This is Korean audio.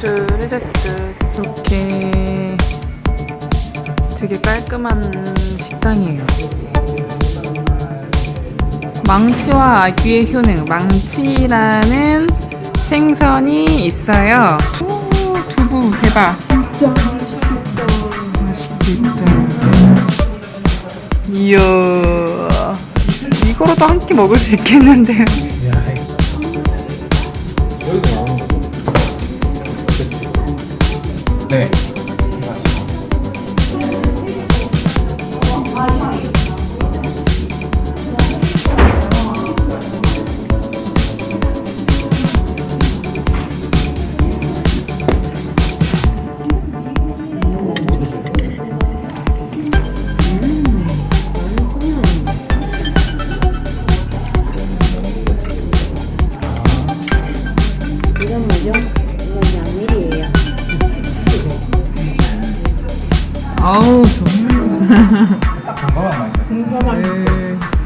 뚜르르뚜 이렇게 되게 깔끔한 식당이에요. 망치와 아귀의 효능, 망치라는 생선이 있어요. 오, 두부 대박. 진짜 맛있겠다. 이야, 이거로도 한 끼 먹을 수 있겠는데요. 네. 이건 뭐죠? 아우 좋네. 평범한 맛이다. 네.